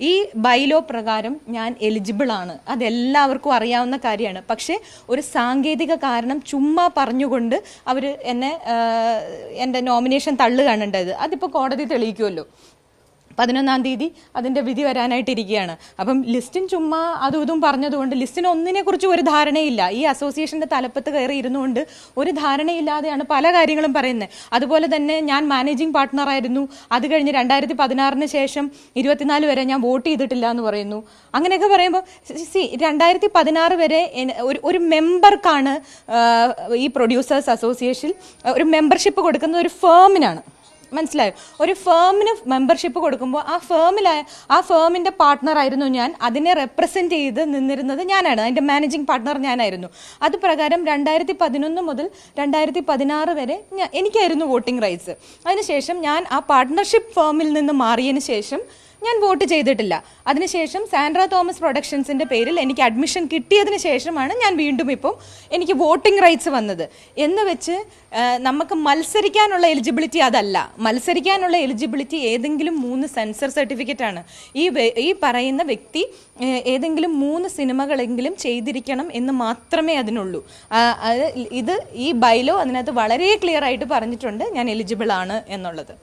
ഈ ബൈലോ പ്രകാരം ഞാൻ എലിജിബിൾ ആണ്. അതെല്ലാവർക്കും അറിയാവുന്ന കാര്യമാണ്. പക്ഷേ ഒരു സാങ്കേതിക കാരണം ചുമ്മാ പറഞ്ഞുകൊണ്ട് അവർ എന്നെ എന്റെ നോമിനേഷൻ തള്ളുകയാണ് അതിപ്പോൾ കോടതി തെളിയിക്കുമല്ലോ പതിനൊന്നാം തീയതി അതിന്റെ വിധി വരാനായിട്ടിരിക്കുകയാണ്. അപ്പം ലിസ്റ്റിൻ ചുമ്മാ അതും ഇതും പറഞ്ഞതുകൊണ്ട് ലിസ്റ്റിന് ഒന്നിനെ കുറിച്ച് ഒരു ധാരണയില്ല. ഈ അസോസിയേഷന്റെ തലപ്പത്ത് കയറി ഇരുന്നുകൊണ്ട് ഒരു ധാരണയില്ലാതെയാണ് പല കാര്യങ്ങളും പറയുന്നത്. അതുപോലെ തന്നെ ഞാൻ മാനേജിംഗ് പാർട്ട്ണറായിരുന്നു അത് കഴിഞ്ഞ് രണ്ടായിരത്തി പതിനാറിന് ശേഷം ഇരുപത്തിനാല് വരെ ഞാൻ വോട്ട് ചെയ്തിട്ടില്ല എന്ന് പറയുന്നു. അങ്ങനെയൊക്കെ പറയുമ്പോൾ സി രണ്ടായിരത്തി പതിനാറ് വരെ ഒരു ഒരു മെമ്പർക്കാണ് ഈ പ്രൊഡ്യൂസേഴ്സ് അസോസിയേഷൻ ഒരു മെമ്പർഷിപ്പ് കൊടുക്കുന്ന ഒരു ഫേമിനാണ്. മനസ്സിലായോ? ഒരു ഫേമിന് മെമ്പർഷിപ്പ് കൊടുക്കുമ്പോൾ ആ ഫേമിലായ ആ ഫേമിന്റെ പാർട്ട്ണറായിരുന്നു ഞാൻ. അതിനെ റെപ്രസെന്റ് ചെയ്ത് നിന്നിരുന്നത് ഞാനാണ്. അതിന്റെ മാനേജിങ് പാർട്ട്ണർ ഞാനായിരുന്നു. അത് പ്രകാരം രണ്ടായിരത്തി പതിനൊന്ന് മുതൽ രണ്ടായിരത്തി പതിനാറ് വരെ എനിക്കായിരുന്നു വോട്ടിംഗ് റൈറ്റ്സ് അതിനുശേഷം ഞാൻ ആ പാർട്ട്ണർഷിപ്പ് ഫേമിൽ നിന്ന് മാറിയതിന് ശേഷം ഞാൻ വോട്ട് ചെയ്തിട്ടില്ല. അതിനുശേഷം സാൻഡ്ര തോമസ് പ്രൊഡക്ഷൻസിന്റെ പേരിൽ എനിക്ക് അഡ്മിഷൻ കിട്ടിയതിന് ശേഷമാണ് ഞാൻ വീണ്ടും ഇപ്പം എനിക്ക് വോട്ടിംഗ് റൈറ്റ്സ് വന്നത്. എന്ന് വെച്ച് നമുക്ക് മത്സരിക്കാനുള്ള എലിജിബിലിറ്റി അതല്ല. മത്സരിക്കാനുള്ള എലിജിബിലിറ്റി ഏതെങ്കിലും മൂന്ന് സെൻസർ സർട്ടിഫിക്കറ്റ് ആണ്. ഈ ഈ പറയുന്ന വ്യക്തി ഏതെങ്കിലും മൂന്ന് സിനിമകളെങ്കിലും ചെയ്തിരിക്കണം എന്ന് മാത്രമേ അതിനുള്ളൂ. ഇത് ഈ ബൈലോ അതിനകത്ത് വളരെ ക്ലിയർ ആയിട്ട് പറഞ്ഞിട്ടുണ്ട് ഞാൻ എലിജിബിൾ ആണ് എന്നുള്ളത്.